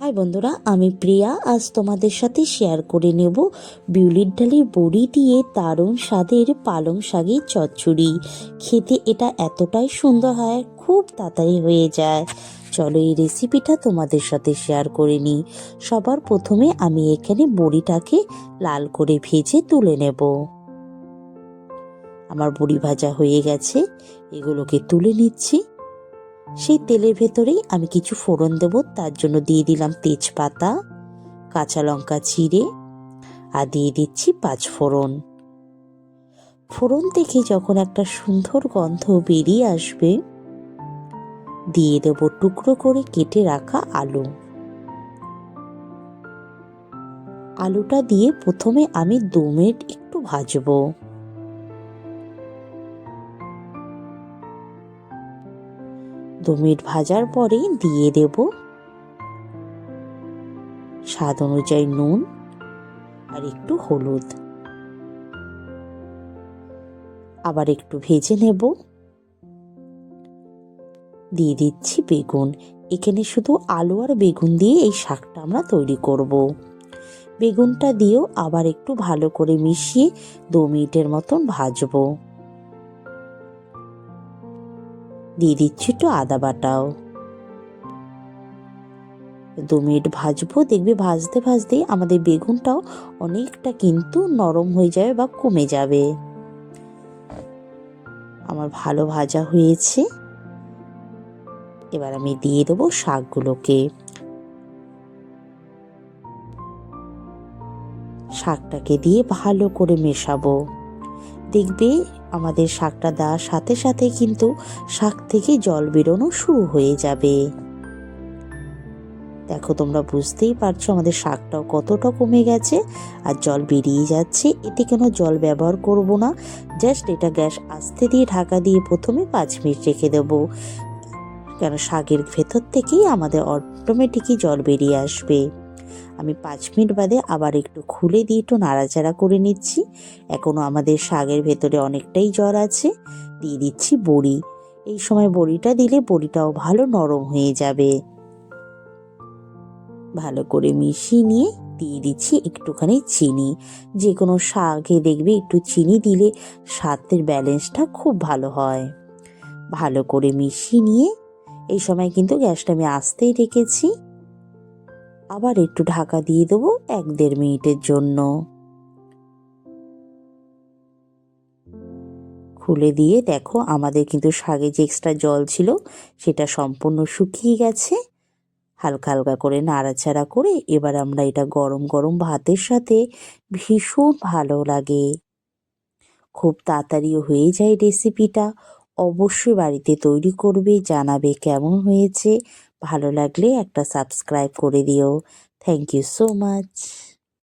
High বন্ধুরা, আমি প্রিয়া। আজ তোমাদের সাথে শেয়ার করে নেব বিউলির ডালের বড়ি দিয়ে দারুণ স্বাদের পালং শাকের চচ্চড়ি। খেতে এটা এতটাই সুন্দর হয়, খুব তাড়াতাড়ি হয়ে যায়। চলো এই রেসিপিটা তোমাদের সাথে শেয়ার করে নিই। সবার প্রথমে আমি এখানে বড়িটাকে লাল করে ভেজে তুলে নেব। আমার বড়ি ভাজা হয়ে গেছে, এগুলোকে তুলে নিচ্ছি। সেই তেলের ভেতরেই আমি কিছু ফোড়ন দেব, তার জন্য দিয়ে দিলাম তেজপাতা, কাঁচা লঙ্কা চিড়ে, আর দিয়ে দিচ্ছি পাঁচ ফোড়ন। ফোড়ন থেকে যখন একটা সুন্দর গন্ধ বেরিয়ে আসবে, দিয়ে দেব টুকরো করে কেটে রাখা আলু। আলুটা দিয়ে প্রথমে আমি দু মিনিট একটু ভাজবো। দু মিনিট ভাজার পরে দিয়ে দেব। স্বাদ অনুযায়ী নুন আর একটু হলুদ। আবার একটু ভেজে নেব। দিয়ে দিচ্ছি বেগুন। এখানে শুধু আলু আর বেগুন দিয়ে এই শাকটা আমরা তৈরি করব। বেগুনটা দিয়েও আবার একটু ভালো করে মিশিয়ে দু মিনিটের মতন ভাজবো। দিয়ে দিচ্ছি একটু আদা বাটাও। দু মিনিট ভাজবো, দেখবে ভাজতে ভাজতে আমাদের বেগুনটাও অনেকটা কিন্তু নরম হয়ে যাবে বা কমে যাবে। আমার ভালো ভাজা হয়েছে। এবার আমি দিয়ে দেবো শাকগুলোকে। শাকটাকে দিয়ে ভালো করে মেশাবো। দেখবে আমাদের শাকটা দেওয়ার সাথে সাথে কিন্তু শাক থেকে জল বেরোনো শুরু হয়ে যাবে। দেখো, তোমরা বুঝতেই পারছ আমাদের শাকটাও কতটা কমে গেছে আর জল বেরিয়ে যাচ্ছে। এতে কেন জল ব্যবহার করব না? জাস্ট এটা গ্যাস আস্তে দিয়ে ঢাকা দিয়ে প্রথমে পাঁচ মিনিট রেখে দেবো। কেন শাকের ভেতর থেকেই আমাদের অটোমেটিকই জল বেরিয়ে আসবে। আমি পাঁচ মিনিট বাদে আবার একটু খুলে দিয়ে একটু নাড়াচাড়া করে নিচ্ছি। এখনও আমাদের শাকের ভেতরে অনেকটাই জ্বর আছে। দিয়ে দিচ্ছি বড়ি। এই সময় বড়িটা দিলে বড়িটাও ভালো নরম হয়ে যাবে। ভালো করে মিশিয়ে নিয়ে দিয়ে দিচ্ছি একটুখানি চিনি। যে কোনো শাকে দেখবে একটু চিনি দিলে স্বাদের ব্যালেন্সটা খুব ভালো হয়। ভালো করে মিশিয়ে নিয়ে এই সময় কিন্তু গ্যাসটা আমি আস্তেই রেখেছি। আবার একটু ঢাকা দিয়ে দেবো এক দেড় মিনিটের জন্য। খুলে দিয়ে দেখো আমাদের কিন্তু শাগে যে এক্সট্রা জল ছিল, সেটা সম্পূর্ণ শুকিয়ে গেছে। হালকা হালকা করে নাড়াচাড়া করে এবার আমরা এটা গরম গরম ভাতের সাথে ভীষণ ভালো লাগে। খুব তাড়াতাড়িও হয়ে যায় রেসিপিটা অবশ্যই বাড়িতে তৈরি করবে, জানাবে কেমন হয়েছে। ভালো লাগলে একটা সাবস্ক্রাইব করে দিও। Thank you so much